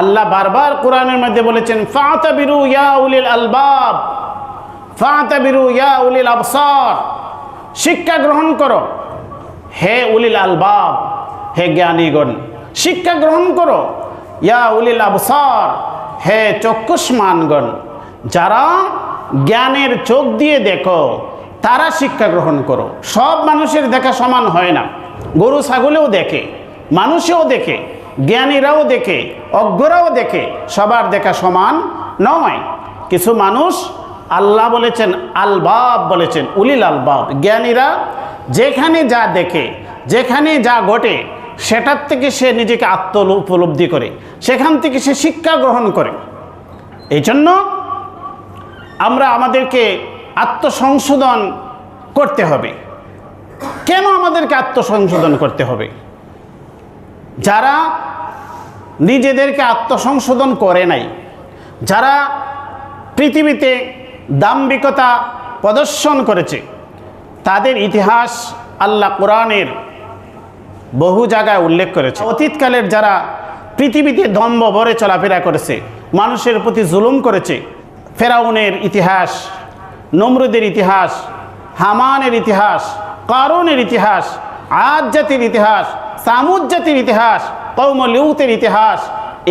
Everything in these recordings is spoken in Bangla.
আল্লাহ বারবার কোরআনের মধ্যে বলেছেন, ফাতাবিরু ইয়া উলিল আলবাব, ফাতাবিরু ইয়া উলিল আবসার। শিক্ষা গ্রহণ করো। হে উলিল আলবাব, হে জ্ঞানীগণ, শিক্ষা গ্রহণ করো। ইয়া উলিল আবসার, হে চক্ষুষ্মানগণ, যারা জ্ঞানের চোখ দিয়ে দেখো, তারা শিক্ষা গ্রহণ করো। সব মানুষের দেখা সমান হয় না। গরু, ছাগলেও দেখে, মানুষেও দেখে। জ্ঞানীরাও দেখে, অজ্ঞরাও দেখে, সবার দেখা সমান নয়। কিছু মানুষ আল্লাহ বলেছেন, আলবাব বলেছেন, উলিল আলবাব। জ্ঞানীরা যেখানে যা দেখে, যেখানে যা ঘটে, সেটার থেকে সে নিজেকে আত্ম উপলব্ধি করে, সেখান থেকে সে শিক্ষা গ্রহণ করে। এই জন্য আমরা আমাদেরকে আত্মসংশোধন করতে হবে। কেন আমাদেরকে আত্মসংশোধন করতে হবে? যারা নিজেদেরকে আত্মসংশোধন করে নাই, যারা পৃথিবীতে দাম্ভিকতা প্রদর্শন করেছে, তাদের ইতিহাস আল্লাহ কোরআনের বহু জায়গায় উল্লেখ করেছে। অতীতকালের যারা পৃথিবীতে দম্ভ ভরে চলাফেরা করেছে, মানুষের প্রতি জুলুম করেছে, ফেরাউনের ইতিহাস, নমরুদের ইতিহাস, হামানের ইতিহাস কারণের ইতিহাস আজ জাতির ইতিহাস সামুদ জাতির ইতিহাস কৌম লিউতের ইতিহাস,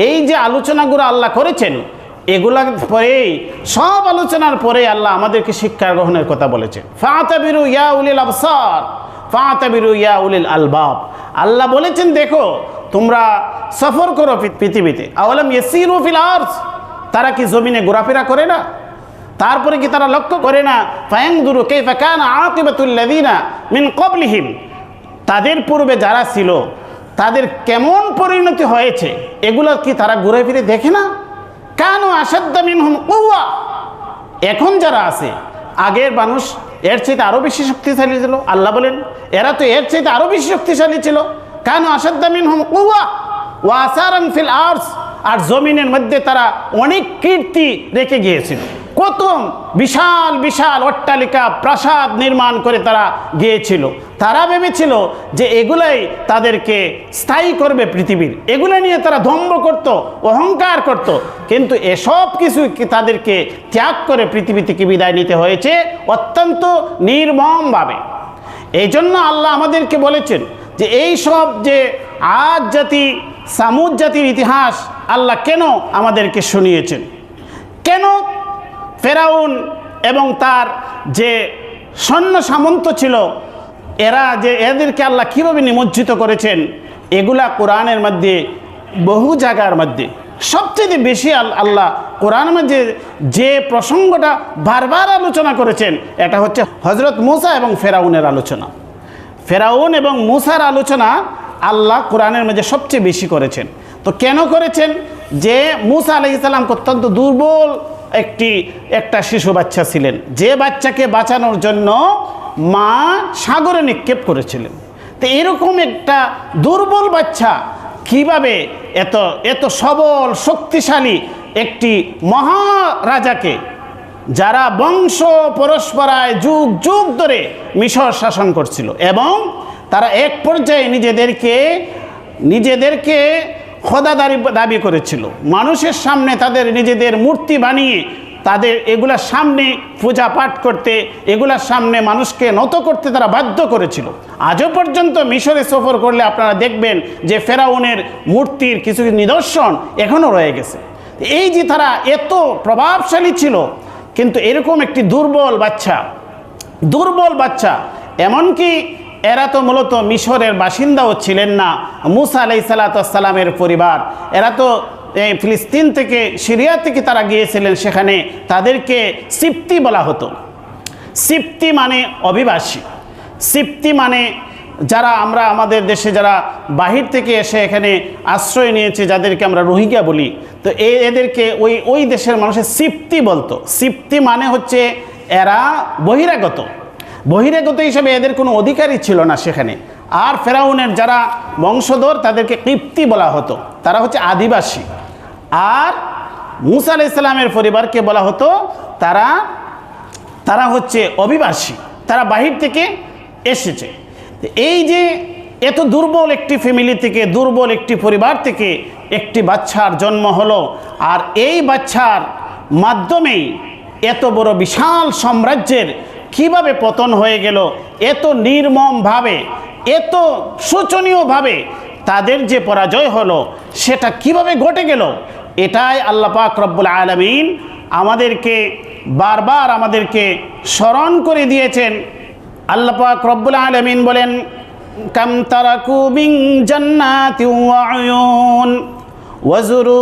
এই যে আলোচনাগুলো আল্লাহ করেছেন, এগুলা পরেই, সব আলোচনার পরে আল্লাহ আমাদেরকে শিক্ষা গ্রহণের কথা বলেছেন। ফাতাবিরু ইয়া উলিল আবসার, ফাতাবিরু ইয়া উলিল আলবাব। আল্লাহ বলেছেন, দেখো, তোমরা সফর করো পৃথিবীতে। আওয়ালাম ইয়াসিরু ফিল আরজ তারা কি জমিনে ঘোরাফেরা করে না? তারপরে কি তারা লক্ষ্য করে না? ফায়াংদুরু কাইফা কানা আকিবাতুল লাযিনা মিন ক্বাবলিহিম? তাদের পূর্বে যারা ছিল, তাদের কেমন পরিণতি হয়েছে, এগুলো কি তারা ঘুরে ফিরে দেখে না? কেন আসাদ্দা মিনহুম কুওয়া এখন যারা আছে, আগের মানুষ এর চাইতে আরও বেশি শক্তিশালী ছিল, আল্লাহ বলেন, এরা তো এর চাইতে আরও বেশি শক্তিশালী ছিল। কেন আসাদ্দা মিনহুম কুওয়া ওয়া আসারান ফিল আর্স। আর জমিনের মধ্যে তারা অনেক কীর্তি রেখে গিয়েছিল। কত বিশাল বিশাল অট্টালিকা প্রাসাদ নির্মাণ করে তারা গিয়েছিল। তারা ভেবেছিল যে এগুলাই তাদেরকে স্থায়ী করবে পৃথিবীর। এগুলো নিয়ে তারা দম্ভ করত, অহংকার করত। কিন্তু এসব কিছু তাদেরকে ত্যাগ করে পৃথিবী থেকে বিদায় নিতে হয়েছে? অত্যন্ত নির্মমভাবে। এই জন্য আল্লাহ আমাদেরকে বলেছেন যে এই সব যে আজ জাতি, সামুদ জাতির ইতিহাস আল্লাহ কেন আমাদেরকে শুনিয়েছেন? কেন ফেরাউন এবং তার যে সৈন্য সামন্ত ছিল, এরা যে এদেরকে আল্লাহ কীভাবে নিমজ্জিত করেছেন, এগুলা কোরআনের মধ্যে, বহু জায়গার মধ্যে। সবচেয়ে বেশি আল- আল্লাহ কোরআন মধ্যে যে প্রসঙ্গটা বারবার আলোচনা করেছেন, এটা হচ্ছে হজরত মুসা এবং ফেরাউনের আলোচনা। ফেরাউন এবং মুসার আলোচনা আল্লাহ কোরআনের মধ্যে সবচেয়ে বেশি করেছেন। তো কেন করেছেন? যে মুসা আলাইসাল্লাম অত্যন্ত দুর্বল একটি, একটা শিশু বাচ্চা ছিলেন। যে বাচ্চাকে বাঁচানোর জন্য মা সাগরে নিক্ষেপ করেছিলেন। তো এরকম একটা দুর্বল বাচ্চা কীভাবে এত এত সবল, শক্তিশালী একটি মহারাজাকে, যারা বংশ পরস্পরায় যুগ যুগ ধরে মিশর শাসন করছিল, এবং তারা এক পর্যায়ে নিজেদেরকে নিজেদেরকে খোদা দাবি দাবি করেছিল। মানুষের সামনে তাদের নিজেদের মূর্তি বানিয়ে তাদের এগুলার সামনে পূজা পাঠ করতে, এগুলার সামনে মানুষকে নত করতে তারা বাধ্য করেছিল। আজও পর্যন্ত মিশরে সফর করলে আপনারা দেখবেন যে ফেরাউনের মূর্তির কিছু নিদর্শন এখনও রয়ে গেছে। এই যে তারা এত প্রভাবশালী ছিল, কিন্তু এরকম একটি দুর্বল বাচ্চা দুর্বল বাচ্চা, এমনকি এরা তো মূলত মিশরের বাসিন্দাও ছিলেন না। মুসা আলাই সালাতামের পরিবার। এরা তো ফিলিস্তিন থেকে, সিরিয়া থেকে তারা গিয়েছিলেন সেখানে। তাদেরকে সিপ্তি বলা হতো। সিপ্তি মানে অভিবাসী। সিপ্তি মানে যারা আমরা, আমাদের দেশে যারা বাহির থেকে এসে এখানে আশ্রয় নিয়েছে, যাদেরকে আমরা রোহিঙ্গা বলি, তো এদেরকে ওই ওই দেশের মানুষের সিপ্তি বলতো। সিপ্তি মানে হচ্ছে এরা বহিরাগত। বহিরাগত হিসেবে এদের কোনো অধিকারই ছিল না সেখানে। আর ফেরাউনের যারা বংশধর, তাদেরকে কৃপ্তি বলা হতো। তারা হচ্ছে আদিবাসী। আর মুসা ইসলামের পরিবারকে বলা হতো, তারা তারা হচ্ছে অভিবাসী। তারা বাহির থেকে এসেছে। এই যে এত দুর্বল একটি ফ্যামিলি থেকে, দুর্বল একটি পরিবার থেকে একটি বাচ্চার জন্ম হলো, আর এই বাচ্চার মাধ্যমেই এত বড় বিশাল সাম্রাজ্যের কীভাবে পতন হয়ে গেল? এত নির্মমভাবে, এত শোচনীয়ভাবে তাদের যে পরাজয় হলো, সেটা কীভাবে ঘটে গেল? এটাই আল্লাপাক রব্বুল আলমিন আমাদেরকে বারবার আমাদেরকে স্মরণ করে দিয়েছেন। আল্লাপাক রব্বুল আলমিন বলেন, কাম তারাকু বিং জান্নাতি ওয়াজুরু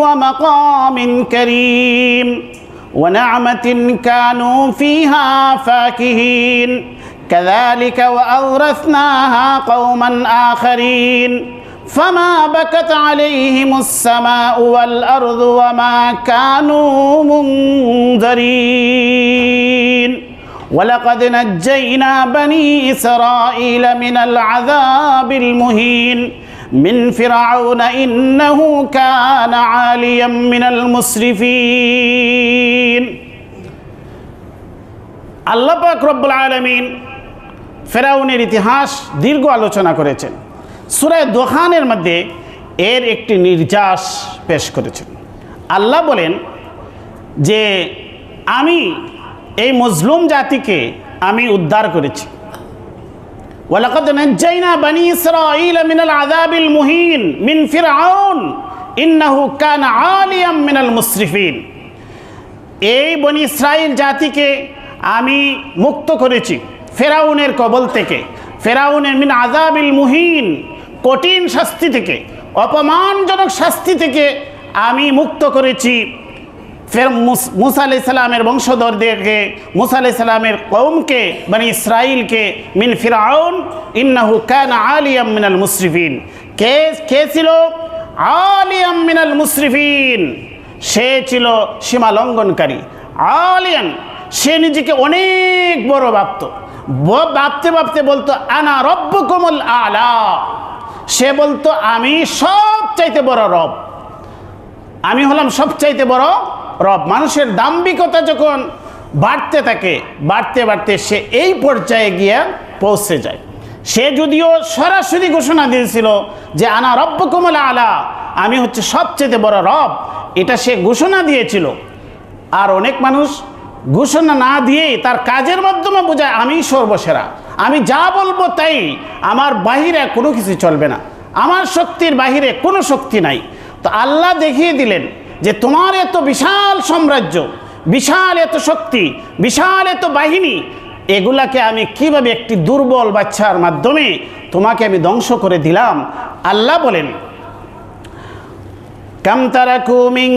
ওয়া করিম। ونعمة كانوا فيها فاكهين. كذلك وأورثناها قوما آخرين. فما بكت عليهم السماء والأرض وما كانوا منذرين. ولقد نجينا بني إسرائيل من العذاب المهين. من فرعون إنه كان عاليا من المسرفين আল্লাহ পাক রব্বুল আলমিন ফেরাউনের ইতিহাস দীর্ঘ আলোচনা করেছেন সুরায় দোহানের মধ্যে এর একটি নির্যাস পেশ করেছেন আল্লাহ বলেন যে আমি এই মজলুম জাতিকে আমি উদ্ধার করেছি ওয়ালাকাদ নাজ্জাইনা বানি ইসরাঈলা মিনাল আযাবিল মুহিন মিন ফিরআউন, ইন্নাহু কানা আলিয়াম মিনাল মুসরিফিন। এই বনি ইসরাইল জাতিকে আমি মুক্ত করেছি ফেরাউনের কবল থেকে, ফেরাউনের মিন আজাবিল মুহিন, কঠিন শাস্তি থেকে, অপমানজনক শাস্তি থেকে আমি মুক্ত করেছি ফের মুস- আলাই সালামের বংশধরদেরকে, মুসা আলাই সালামের কৌমকে মানে ইসরাইলকে মিন ফিরাউন ইন্নাহু কান আলিয়াম মিনাল মুসরিফিন কে কে ছিল? আলিয়াম মিনাল মুসরিফিন সে ছিল সীমা লঙ্ঘনকারী আলিয়ান, সে নিজেকে অনেক বড় ভাবত। ভাবতে ভাবতে বলতো, আনা রব্বকুমুল আলা। সে বলতো, আমি সব চাইতে বড় রব। আমি হলাম সবচাইতে বড় রব, মানুষের দাম্ভিকতা যখন বাড়তে থাকে, বাড়তে বাড়তে সে এই পর্যায়ে গিয়ে পৌঁছে যায়। সে যদিও সরাসরি ঘোষণা দিয়েছিল যে, আনা রব্ব কমল আলা আমি হচ্ছে সবচেয়ে বড় রব, এটা সে ঘোষণা দিয়েছিল। আর অনেক মানুষ ঘোষণা না দিয়েই তার কাজের মাধ্যমে বোঝায়, আমি সর্বসেরা, আমি যা বলব তাই, আমার বাহিরে কোনো কিছু চলবে না, আমার শক্তির বাহিরে কোনো শক্তি নাই। তো আল্লাহ দেখিয়ে দিলেন যে তোমার এত বিশাল সাম্রাজ্য, বিশাল এত শক্তি, বিশাল এত বাহিনী, এগুলাকে আমি কীভাবে একটি দুর্বল বাচ্চার মাধ্যমে তোমাকে আমি ধ্বংস করে দিলাম? আল্লাহ বলেন, কাম তারা কুমিং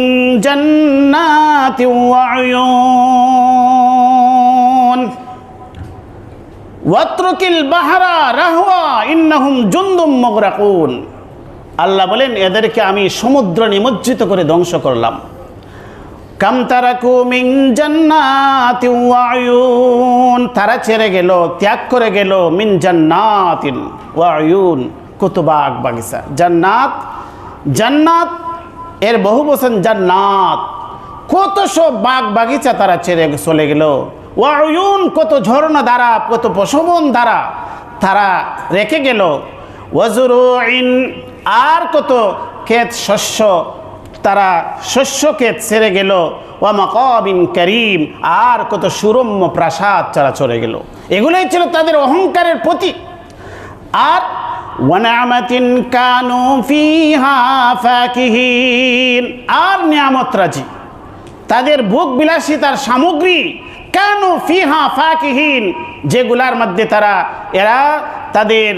জান্নাতি বাহারা রাহওয়া ইন্নাহুম জুন্দুম মোগরাকুন। আল্লাহ বলেন, এদেরকে আমি সমুদ্র নিমজ্জিত করে ধ্বংস করলাম। তারা ছেড়ে গেল, ত্যাগ করে গেল, মিন ওয়ায়ুন কত বাগ বাগিচা। জান্নাত জান্নাত, এর বহু বসন জান্নাত। কত সব বাগ বাগিচা তারা ছেড়ে চলে গেল। ওয়ায়ুন কত ঝর্ণা দ্বারা, কত পশবন দ্বারা তারা রেখে গেল। ওয়াজুরুইন আর কত ক্ষেত শস্য? তারা শস্য ক্ষেত ছেড়ে গেল। ওয়া মাকাবিন করিম, আর কত সুরম্য প্রাসাদ তারা চলে গেল। এগুলোই ছিল তাদের অহংকারের প্রতীক। আর ওয়ানামাতিন কানু ফিহা ফাকিহিন, আর নিয়ামত রাজি। তাদের ভোগ বিলাসিতার সামগ্রী কেন ফিহা ফাকিহীন, যেগুলার মধ্যে তারা, এরা তাদের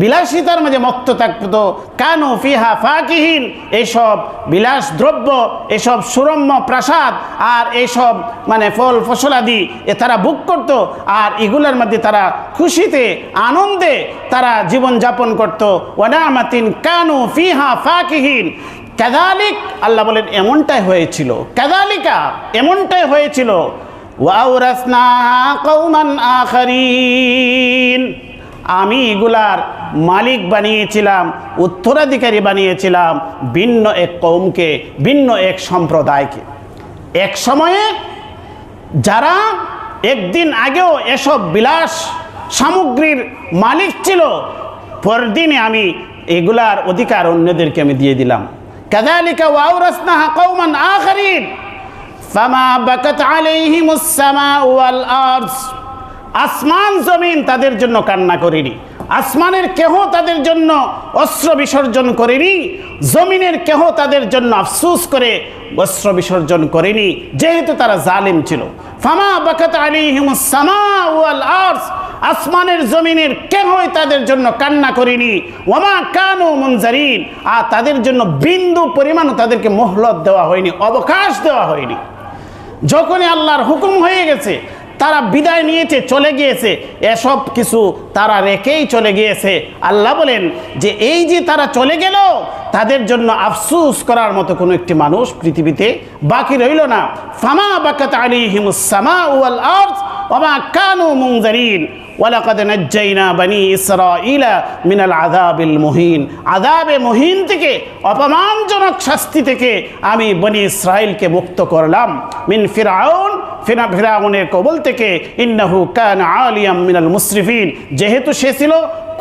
বিলাসিতার মাঝে মত্ত থাকতো। কেন ফিহা ফাকিহীন এইসব বিলাস দ্রব্য, এসব সুরম্য প্রাসাদ, আর এইসব মানে ফল ফসলাদি এ তারা বুক করত, আর এগুলার মধ্যে তারা খুশিতে, আনন্দে তারা জীবনযাপন করত। ওয়ানামাতিন কানু ফিহা ফাকিহীন কাদালিক আল্লাহ বলেন, এমনটাই হয়েছিল। কাদালিকা এমনটাই হয়েছিল। আমি এগুলার মালিক বানিয়েছিলাম, উত্তরাধিকারী বানিয়েছিলাম ভিন্ন এক কৌমকে ভিন্ন এক সম্প্রদায়কে। এক সময়ে যারা একদিন আগেও এসব বিলাস সামগ্রীর মালিক ছিল, পরদিনে আমি এগুলার অধিকার অন্যদেরকে আমি দিয়ে দিলাম। কাদালিকা ওয়াউরাসনাহা কওমান আখারিন। ফামা বাকাত আলাইহিমুস সামাউ ওয়াল আরজ আসমান জমিন তাদের জন্য কান্না করেনি। আসমানের কেহ তাদের জন্য অস্ত্র বিসর্জন করেনি। জমিনের কেহ তাদের জন্য আফসুস করে অস্ত্র বিসর্জন করেনি, যেহেতু তারা জালিম ছিল। ফামা বাকাত আলিহিমুস সামা ওয়াল আরজ আসমানের জমিনের কেহই তাদের জন্য কান্না করেনি। ওমা কানু মুনজারিন। আর তাদের জন্য বিন্দু পরিমাণও তাদেরকে মোহলত দেওয়া হয়নি, অবকাশ দেওয়া হয়নি। যখনই আল্লাহর হুকুম হয়ে গেছে, তারা বিদায় নিয়েছে, চলে গিয়েছে, এসব কিছু তারা রেখেই চলে গিয়েছে। আল্লাহ বলেন যে এই যে তারা চলে গেল, তাদের জন্য আফসুস করার মতো কোনো একটি মানুষ পৃথিবীতে বাকি রইল না। ফামা বাকাত আলী হিমুসামা ওয়াল আর্থ ওমা কানু ওয়ালাকাদ নাজ্জাইনা বানি ইসরাঈলা মিনাল আযাবিল মুহিন। আযাবে মুহিন থেকে, অপমানজনক শাস্তি থেকে আমি বনি ইসরাইলকে মুক্ত করলাম। মিন ফিরাউন, ফিরা ফিরাউনের কবল থেকে ইন্নাহু কান আলিয়াম মিনাল মুসরিফিন। যেহেতু সে ছিল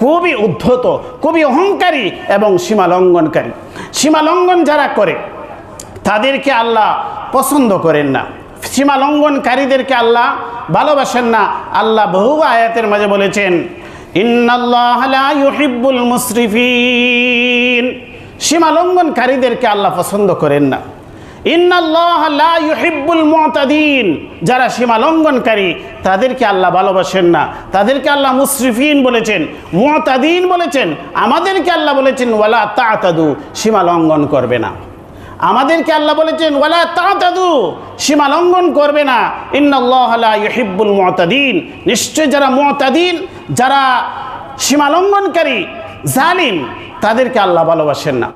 খুবই উদ্ধত, খুবই অহংকারী এবং সীমালঙ্ঘনকারী। সীমালঙ্ঘন যারা করে, তাদেরকে আল্লাহ পছন্দ করেন না। সীমা লঙ্ঘনকারীদেরকে আল্লাহ ভালোবাসেন না। আল্লাহ বহু আয়াতের মাঝে বলেছেন, ইন্নাল্লাহ লা ইউহিব্বুল মুসরিফিন। সীমা লঙ্ঘনকারীদেরকে আল্লাহ পছন্দ করেন না। ইন্নাল্লাহ লা ইউহিব্বুল মুতাদিন। যারা সীমা লঙ্ঘনকারী তাদেরকে আল্লাহ ভালোবাসেন না। তাদেরকে আল্লাহ মুসরিফিন বলেছেন, মুতাদিন বলেছেন, আমাদেরকে আল্লাহ বলেছেন, ওয়ালা তাতাদু। সীমা লঙ্ঘন করবে না। আমাদেরকে আল্লাহ বলেছেন, ওয়ালা তাতাদু, সীমা লঙ্ঘন করবে না। ইন্নাল্লাহ লা ইউহিব্বুল মুতাদিন। নিশ্চয় যারা মুতাদিন, যারা সীমা লঙ্ঘনকারী, জালিম, তাদেরকে আল্লাহ ভালোবাসেন না।